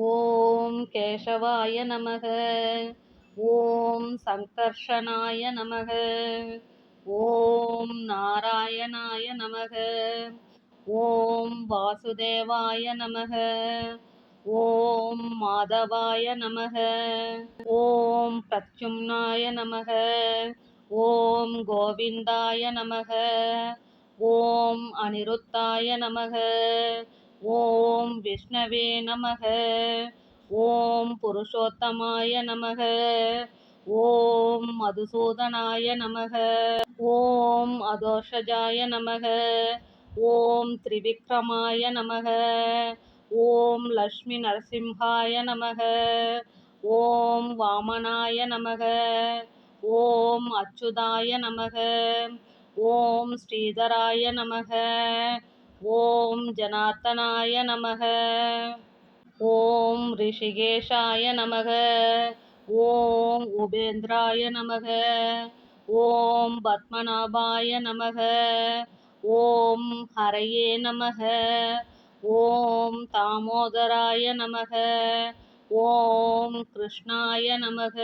ஓம் கேசவாய நமக. ஓம் சங்கர்ஷனாய நமக. ஓம் நாராயணாய நமக. ஓம் வாசுதேவாய நமக. ஓம் மாதவாய நமக. ஓம் பிரத்யும்னாய நமக. ஓம் கோவிந்தாய நமக. ஓம் அனிருத்தாய நமக. விஷ்ணவே நமக. ஓம் புருஷோத்தமாய நமக. ஓம் மதுசூதனாய நமக. ஓம் அதோஷஜாய நமக. ஓம் திரிவிக்ரமாய நமக. ஓம் லக்ஷ்மி நரசிம்ஹாய நமக. ஓம் வாமனாய நமக. ஓம் அச்சுதாய நமக. ஓம் ஸ்ரீதராய நமக. ஓம் ஜனார்த்தனாய நமக. ஓம் ரிஷிகேஷாய நமக. ஓம் உபேந்திராய நமக. ஓம் பத்மநாபாய நமக. ஓம் ஹரையே நமக. ஓம் தாமோதராய நமக. ஓம் கிருஷ்ணாய நமக.